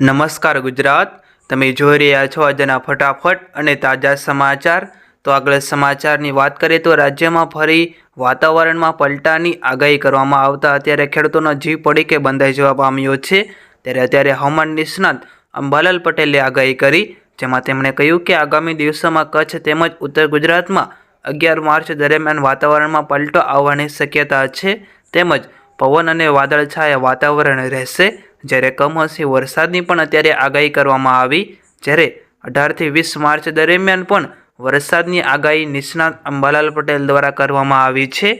નમસ્કાર ગુજરાત. તમે જોઈ રહ્યા છો આજના ફટાફટ અને તાજા સમાચાર. તો આગળ સમાચારની વાત કરીએ તો રાજ્યમાં ફરી વાતાવરણમાં પલટાની આગાહી કરવામાં આવતા અત્યારે ખેડૂતોનો જીવ પડી કે બંધાઈ જવા પામ્યો છે. ત્યારે અત્યારે હવામાન નિષ્ણાત અંબાલાલ પટેલે આગાહી કરી, જેમાં તેમણે કહ્યું કે આગામી દિવસોમાં કચ્છ તેમજ ઉત્તર ગુજરાતમાં અગિયાર માર્ચ દરમિયાન વાતાવરણમાં પલટો આવવાની શક્યતા છે. તેમજ પવન અને વાદળછાયા વાતાવરણ રહેશે. જ્યારે કમોસમી વરસાદની પણ અત્યારે આગાહી કરવામાં આવી, જ્યારે અઢારથી વીસ માર્ચ દરમિયાન પણ વરસાદની આગાહી નિષ્ણાત અંબાલાલ પટેલ દ્વારા કરવામાં આવી છે.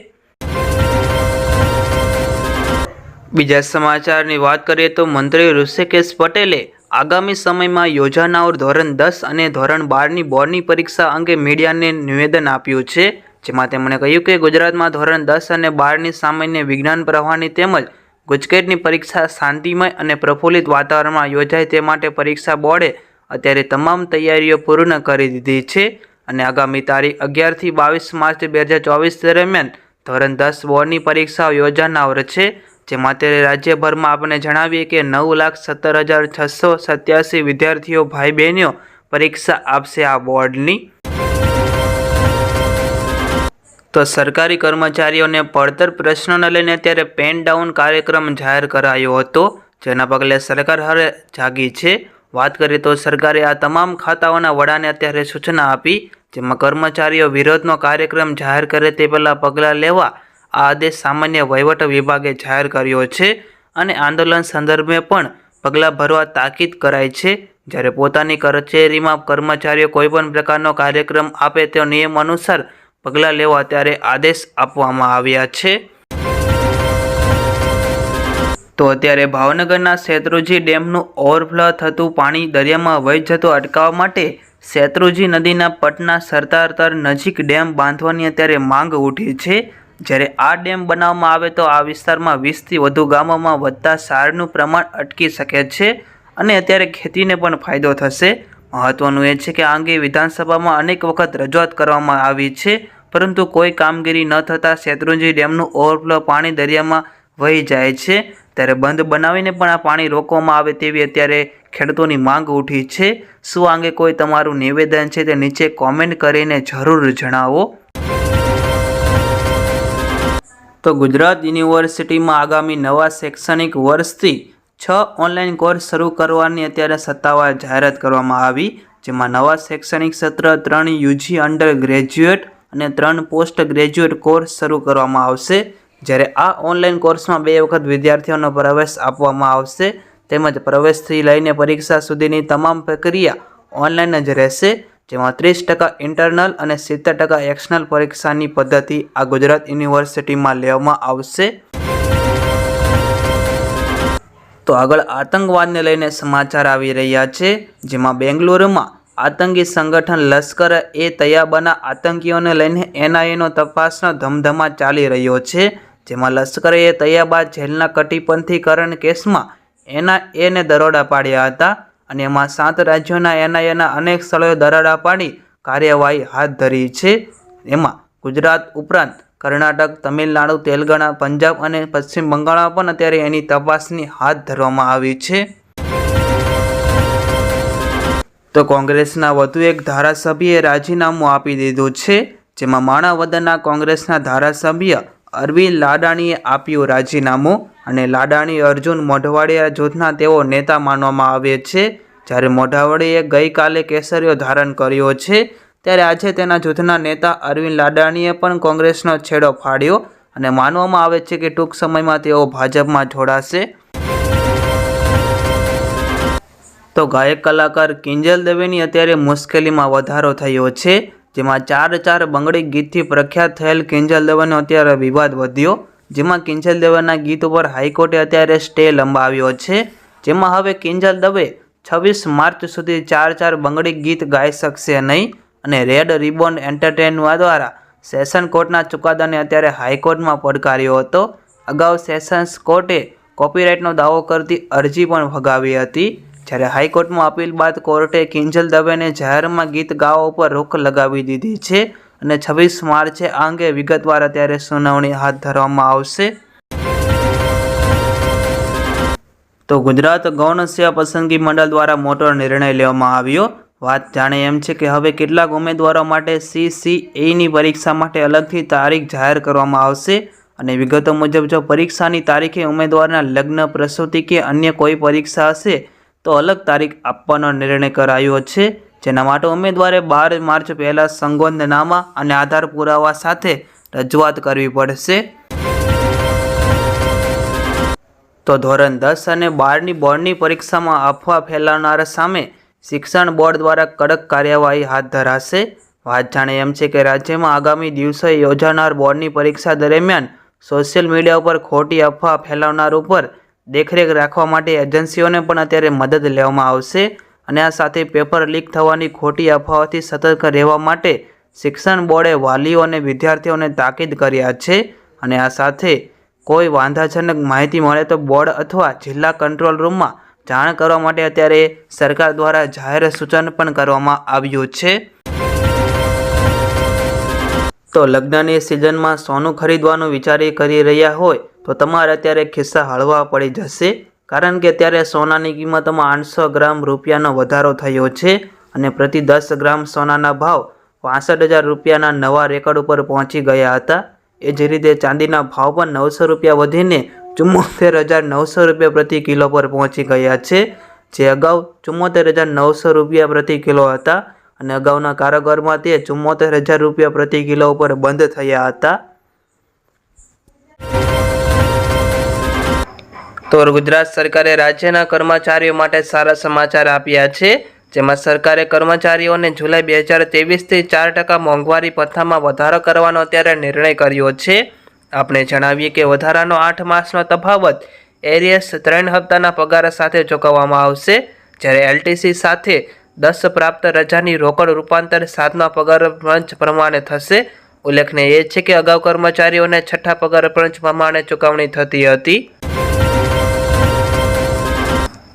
બીજા સમાચારની વાત કરીએ તો મંત્રી ઋષિકેશ પટેલે આગામી સમયમાં યોજાનાર ધોરણ દસ અને ધોરણ બારની બોર્ડની પરીક્ષા અંગે મીડિયાને નિવેદન આપ્યું છે, જેમાં તેમણે કહ્યું કે ગુજરાતમાં ધોરણ દસ અને બારની સામાન્ય વિજ્ઞાન પ્રવાહની તેમજ ગુજકેટની પરીક્ષા શાંતિમય અને પ્રફુલ્લિત વાતાવરણમાં યોજાય તે માટે પરીક્ષા બોર્ડે અત્યારે તમામ તૈયારીઓ પૂર્ણ કરી દીધી છે અને આગામી તારીખ અગિયારથી બાવીસ માર્ચ બે હજાર ચોવીસ દરમિયાન ધોરણ દસ બોર્ડની પરીક્ષાઓ યોજાનાર છે. જેમાં અત્યારે રાજ્યભરમાં આપણે જણાવીએ કે નવ લાખ સત્તર હજાર છસો સત્યાસી વિદ્યાર્થીઓ ભાઈ બહેનો પરીક્ષા આપશે આ બોર્ડની. તો સરકારી કર્મચારીઓને પડતર પ્રશ્નોને લઈને અત્યારે પેન ડાઉન કાર્યક્રમ જાહેર કરાયો હતો, જેના પગલે સરકાર હારે જાગી છે. વાત કરીએ તો સરકારે આ તમામ ખાતાઓના વડાને અત્યારે સૂચના આપી, જેમાં કર્મચારીઓ વિરોધનો કાર્યક્રમ જાહેર કરે તે પહેલાં પગલાં લેવા આ આદેશ સામાન્ય વહીવટ વિભાગે જાહેર કર્યો છે અને આંદોલન સંદર્ભે પણ પગલાં ભરવા તાકીદ કરાઈ છે. જ્યારે પોતાની કચેરીમાં કર્મચારીઓ કોઈપણ પ્રકારનો કાર્યક્રમ આપે તે નિયમ અનુસાર પગલાં લેવા ત્યારે આદેશ આપવામાં આવ્યા છે. તો અત્યારે ભાવનગરના શેત્રુજી ડેમનું ઓવરફ્લો થતું પાણી દરિયામાં વહી જતું અટકાવવા માટે શેત્રુજી નદીના પટના સરદાર તર નજીક ડેમ બાંધવાની અત્યારે માંગ ઉઠી છે. જ્યારે આ ડેમ બનાવવામાં આવે તો આ વિસ્તારમાં વીસથી વધુ ગામોમાં વધતા સારનું પ્રમાણ અટકી શકે છે અને અત્યારે ખેતીને પણ ફાયદો થશે. મહત્વનું એ છે કે આ અંગે વિધાનસભામાં અનેક વખત રજૂઆત કરવામાં આવી છે. પરંતુ કોઈ કામગીરી ન થતાં શેત્રુંજી ડેમનું ઓવરફ્લો પાણી દરિયામાં વહી જાય છે. ત્યારે બંધ બનાવીને પણ આ પાણી રોકવામાં આવે તેવી અત્યારે ખેડૂતોની માંગ ઉઠી છે. શું અંગે કોઈ તમારું નિવેદન છે તે નીચે કોમેન્ટ કરીને જરૂર જણાવો. તો ગુજરાત યુનિવર્સિટીમાં આગામી નવા શૈક્ષણિક વર્ષથી છ ઓનલાઈન કોર્સ શરૂ કરવાની અત્યારે સત્તાવાર જાહેરાત કરવામાં આવી, જેમાં નવા શૈક્ષણિક સત્ર, ત્રણ યુજી અંડર ગ્રેજ્યુએટ અને ત્રણ પોસ્ટ ગ્રેજ્યુએટ કોર્સ શરૂ કરવામાં આવશે. જ્યારે આ ઓનલાઈન કોર્સમાં બે વખત વિદ્યાર્થીઓનો પ્રવેશ આપવામાં આવશે. તેમજ પ્રવેશથી લઈને પરીક્ષા સુધીની તમામ પ્રક્રિયા ઓનલાઈન જ રહેશે, જેમાં ત્રીસ ટકા ઇન્ટરનલ અને સિત્તેર ટકા એક્સટર્નલ પરીક્ષાની પદ્ધતિ આ ગુજરાત યુનિવર્સિટીમાં લેવામાં આવશે. તો આગળ આતંકવાદને લઈને સમાચાર આવી રહ્યા છે, જેમાં બેંગ્લુરુમાં આતંકી સંગઠન લશ્કર એ તૈયાબાના આતંકીઓને લઈને એનઆઈએનો તપાસનો ધમધમા ચાલી રહ્યો છે, જેમાં લશ્કરે એ તૈયાબા જેલના કટિપંથીકરણ કેસમાં એનઆઈએને દરોડા પાડ્યા હતા અને એમાં સાત રાજ્યોના એનઆઈએના અનેક સ્થળોએ દરોડા પાડી કાર્યવાહી હાથ ધરી છે. એમાં ગુજરાત ઉપરાંત કર્ણાટક, તમિલનાડુ, તેલંગાણા, પંજાબ અને પશ્ચિમ બંગાળમાં પણ અત્યારે એની તપાસની હાથ ધરવામાં આવી છે. તો કોંગ્રેસના વધુ એક ધારાસભ્યએ રાજીનામું આપી દીધું છે, જેમાં માણાવદરના કોંગ્રેસના ધારાસભ્ય અરવિંદ લાડાણીએ આપ્યું રાજીનામું અને લાડાણી અર્જુન મોઢવાડિયા જૂથના તેઓ નેતા માનવામાં આવે છે. જ્યારે મોઢવાડીએ ગઈકાલે કેસરીઓ ધારણ કર્યો છે, ત્યારે આજે તેના જૂથના નેતા અરવિંદ લાડાણીએ પણ કોંગ્રેસનો છેડો ફાડ્યો અને માનવામાં આવે છે કે ટૂંક સમયમાં તેઓ ભાજપમાં જોડાશે. તો ગાયક કલાકાર કિંજલ દવેની અત્યારે મુશ્કેલીમાં વધારો થયો છે, જેમાં ચાર ચાર બંગડી ગીતથી પ્રખ્યાત થયેલ કિંજલ દવેનો અત્યારે વિવાદ વધ્યો, જેમાં કિંજલ દવેના ગીત ઉપર હાઈકોર્ટે અત્યારે સ્ટે લંબાવ્યો છે, જેમાં હવે કિંજલ દવે છવ્વીસ માર્ચ સુધી ચાર ચાર બંગડી ગીત ગાઈ શકશે નહીં અને રેડ રિબોન એન્ટરટેનવા દ્વારા સેશન કોર્ટના ચુકાદાને અત્યારે હાઈકોર્ટમાં પડકાર્યો હતો. અગાઉ સેશન્સ કોર્ટે કોપીરાઇટનો દાવો કરતી અરજી પણ ફગાવી હતી. જ્યારે હાઈકોર્ટમાં અપીલ બાદ કોર્ટે કિંજલ દવેને જાહેરમાં ગીત ગાવા ઉપર રોક લગાવી દીધી છે અને છવ્વીસ માર્ચે આ અંગે વિગતવાર અત્યારે સુનાવણી હાથ ધરવામાં આવશે. તો ગુજરાત ગૌણ સેવા પસંદગી મંડળ દ્વારા મોટો નિર્ણય લેવામાં આવ્યો. વાત જાણે એમ છે કે હવે કેટલાક ઉમેદવારો માટે સીસીએની પરીક્ષા માટે અલગથી તારીખ જાહેર કરવામાં આવશે અને વિગતો મુજબ જો પરીક્ષાની તારીખે ઉમેદવારના લગ્ન, પ્રસૂતિ કે અન્ય કોઈ પરીક્ષા હશે તો અલગ તારીખ આપવાનો નિર્ણય કરાયો છે. જેના માટે ઉમેદવારે બાર માર્ચ પહેલાં સંગોંદનામા અને આધાર પુરાવા સાથે રજૂઆત કરવી પડશે. તો ધોરણ દસ અને બારની બોર્ડની પરીક્ષામાં અફવા ફેલાવનારા સામે શિક્ષણ બોર્ડ દ્વારા કડક કાર્યવાહી હાથ ધરાશે. વાત જાણે એમ છે કે રાજ્યમાં આગામી દિવસે યોજાનાર બોર્ડની પરીક્ષા દરમિયાન સોશિયલ મીડિયા ઉપર ખોટી અફવા ફેલાવનાર ઉપર દેખરેખ રાખવા માટે એજન્સીઓને પણ અત્યારે મદદ લેવામાં આવશે અને આ સાથે પેપર લીક થવાની ખોટી અફવાઓથી સતર્ક રહેવા માટે શિક્ષણ બોર્ડે વાલીઓ અને વિદ્યાર્થીઓને તાકીદ કર્યા છે અને આ સાથે કોઈ વાંધાજનક માહિતી મળે તો બોર્ડ અથવા જિલ્લા કંટ્રોલ રૂમમાં જાણ કરવા માટે અત્યારે સરકાર દ્વારા જાહેર સૂચન પણ કરવામાં આવ્યું છે. તો લગ્નની સિઝનમાં સોનું ખરીદવાનું વિચારી કરી રહ્યા હોય તો તમારે અત્યારે ખિસ્સા હળવા પડી જશે, કારણ કે અત્યારે સોનાની કિંમતમાં આઠસો ગ્રામ રૂપિયાનો વધારો થયો છે અને પ્રતિ દસ ગ્રામ સોનાના ભાવ પાસઠ હજાર રૂપિયાના નવા રેકોર્ડ ઉપર પહોંચી ગયા હતા. એ જ રીતે ચાંદીના ભાવ પણ નવસો રૂપિયા વધીને ચુમ્મોતેર હજાર નવસો રૂપિયા પ્રતિ કિલો પર પહોંચી ગયા છે, જે અગાઉ ચુમ્મોતેર હજાર નવસો રૂપિયા પ્રતિ કિલો હતા અને અગાઉના કારોબારમાં તે ચુમ્મોતેર હજાર રૂપિયા પ્રતિ કિલો ઉપર બંધ થયા હતા. તો ગુજરાત સરકારે રાજ્યના કર્મચારીઓ માટે સારા સમાચાર આપ્યા છે. જેમાં સરકારે કર્મચારીઓને જુલાઈ બે હજાર તેવીસથી ચાર ટકા મોંઘવારી ભથ્થામાં વધારો કરવાનો અત્યારે નિર્ણય કર્યો છે. આપણે જણાવીએ કે વધારાનો આઠ માસનો તફાવત એરિયસ ત્રણ હપ્તાના પગાર સાથે ચૂકવવામાં આવશે. જ્યારે એલટીસી સાથે દસ પ્રાપ્ત રજાની રોકડ રૂપાંતર સાતમા પગાર પંચ પ્રમાણે થશે. ઉલ્લેખનીય એ છે કે અગાઉ કર્મચારીઓને છઠ્ઠા પગાર પંચ પ્રમાણે ચૂકવણી થતી હતી.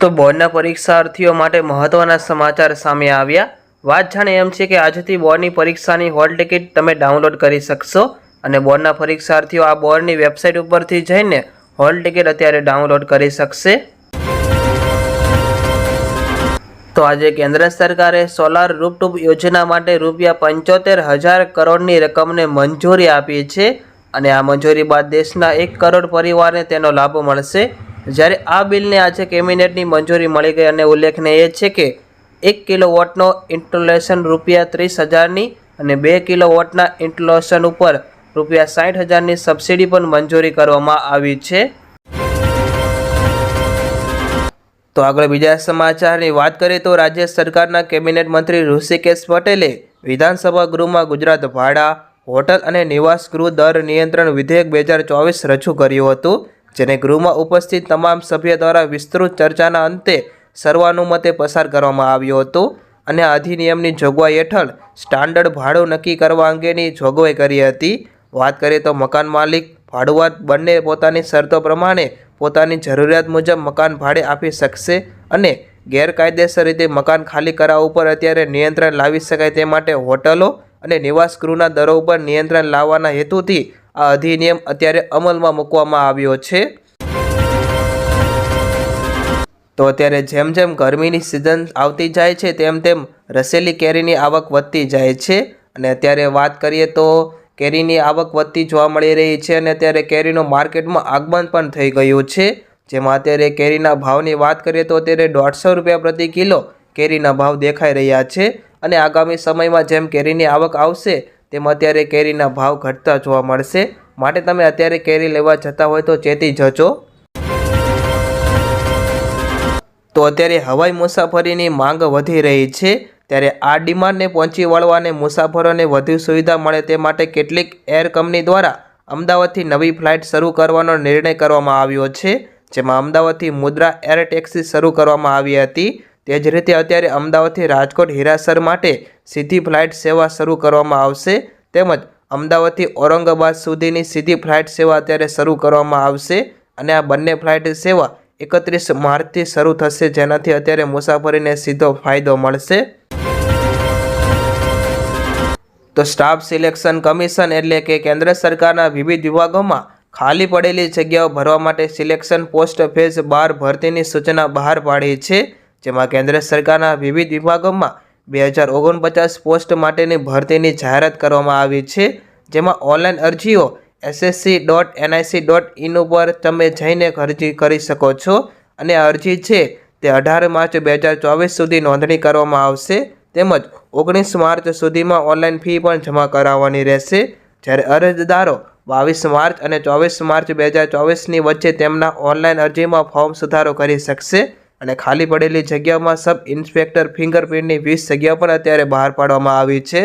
તો બોર્ડના પરીક્ષાર્થીઓ માટે મહત્વના સમાચાર સામે આવ્યા. વાત જાણે એમ છે કે આજથી બોર્ડની પરીક્ષાની હોલ ટિકિટ તમે ડાઉનલોડ કરી શકશો અને બોર્ડના પરીક્ષાર્થીઓ આ બોર્ડની વેબસાઇટ ઉપરથી જઈને હોલ ટિકિટ અત્યારે ડાઉનલોડ કરી શકશે. તો આજે કેન્દ્ર સરકારે સોલાર રૂપટૂપ યોજના માટે રૂપિયા પંચોતેર હજાર કરોડની રકમને મંજૂરી આપી છે અને આ મંજૂરી બાદ દેશના એક કરોડ પરિવારને તેનો લાભ મળશે. જ્યારે આ બિલને આજે કેબિનેટની મંજૂરી મળી ગઈ અને ઉલ્લેખનીય એ છે કે એક કિલો વોટનો ઇન્સ્ટોલેશન રૂપિયા ત્રીસ હજારની અને બે કિલો વોટના ઇન્સ્ટોલેશન ઉપર રૂપિયા સાઠ હજારની સબસિડી પણ મંજૂરી કરવામાં આવી છે. તો આગળ બીજા સમાચારની વાત કરીએ તો રાજ્ય સરકારના કેબિનેટ મંત્રી ઋષિકેશ પટેલે વિધાનસભા ગૃહમાં ગુજરાત ભાડા, હોટલ અને નિવાસ ગૃહ દર નિયંત્રણ વિધેયક બે હજાર ચોવીસ રજૂ કર્યું હતું. જેને ગૃહમાં ઉપસ્થિત તમામ સભ્ય દ્વારા વિસ્તૃત ચર્ચાના અંતે સર્વાનુમતે પસાર કરવામાં આવ્યો હતો અને અધિનિયમની જોગવાઈ હેઠળ સ્ટાન્ડર્ડ ભાડું નક્કી કરવા અંગેની જોગવાઈ કરી હતી. વાત કરીએ તો મકાન માલિક ભાડુઆત બંને પોતાની શરતો પ્રમાણે પોતાની જરૂરિયાત મુજબ મકાન ભાડે આપી શકશે અને ગેરકાયદેસર રીતે મકાન ખાલી કરાવવા ઉપર અત્યારે નિયંત્રણ લાવી શકાય તે માટે હોટલો અને નિવાસ ગૃહના દરો ઉપર નિયંત્રણ લાવવાના હેતુથી આ અધિનિયમ અત્યારે અમલમાં મૂકવામાં આવ્યો છે. તો અત્યારે જેમ જેમ ગરમીની સિઝન આવતી જાય છે, તેમ તેમ રસેલી કેરીની આવક વધતી જાય છે. અને અત્યારે વાત કરીએ તો કેરીની આવક વધતી જોવા મળી રહી છે અને અત્યારે કેરીનું માર્કેટમાં આગમન પણ થઈ ગયું છે. જેમાં અત્યારે કેરીના ભાવની વાત કરીએ તો અત્યારે દોઢસો રૂપિયા પ્રતિ કિલો કેરીના ભાવ દેખાઈ રહ્યા છે. અને આગામી સમયમાં જેમ કેરીની આવક આવશે તેમ અત્યારે કેરીના ભાવ ઘટતા જોવા મળશે. માટે તમે અત્યારે કેરી લેવા જતા હોય તો ચેતી જજો. તો અત્યારે હવાઈ મુસાફરીની માંગ વધી રહી છે. ત્યારે આ ડિમાન્ડને પહોંચી વળવા અને મુસાફરોને વધુ સુવિધા મળે તે માટે કેટલીક એર કંપની દ્વારા અમદાવાદથી નવી ફ્લાઇટ શરૂ કરવાનો નિર્ણય કરવામાં આવ્યો છે. જેમાં અમદાવાદથી મુદ્રા એર ટેક્સી શરૂ કરવામાં આવી હતી. તે જ રીતે અત્યારે અમદાવાદથી રાજકોટ હિરાસર માટે સીધી ફ્લાઇટ સેવા શરૂ કરવામાં આવશે તેમજ અમદાવાદથી ઔરંગાબાદ સુધીની સીધી ફ્લાઇટ સેવા અત્યારે શરૂ કરવામાં આવશે અને આ બંને ફ્લાઇટ સેવા એકત્રીસ માર્ચથી શરૂ થશે, જેનાથી અત્યારે મુસાફરીને સીધો ફાયદો મળશે. તો સ્ટાફ સિલેક્શન કમિશન એટલે કે કેન્દ્ર સરકારના વિવિધ વિભાગોમાં ખાલી પડેલી જગ્યાઓ ભરવા માટે સિલેક્શન પોસ્ટ ફેઝ બાર ભરતીની સૂચના બહાર પાડી છે. જેમાં કેન્દ્ર સરકારના વિવિધ વિભાગોમાં બે હજાર ઓગણપચાસ પોસ્ટ માટેની ભરતીની જાહેરાત કરવામાં આવી છે, જેમાં ઓનલાઈન અરજીઓ SSC dot NIC dot in ઉપર તમે જઈને અરજી કરી શકો છો અને અરજી છે તે અઢાર માર્ચ બે હજાર ચોવીસ સુધી નોંધણી કરવામાં આવશે, તેમજ ઓગણીસ માર્ચ સુધીમાં ઓનલાઈન ફી પણ જમા કરાવવાની રહેશે. જ્યારે અરજદારો બાવીસ માર્ચ અને ચોવીસ માર્ચ બે હજાર ચોવીસની વચ્ચે તેમના ઓનલાઈન અરજીમાં ફોર્મ સુધારો કરી શકશે અને ખાલી પડેલી જગ્યામાં સબ ઇન્સ્પેક્ટર ફિંગરપ્રિન્ટની વીસ જગ્યા પણ અત્યારે બહાર પાડવામાં આવી છે.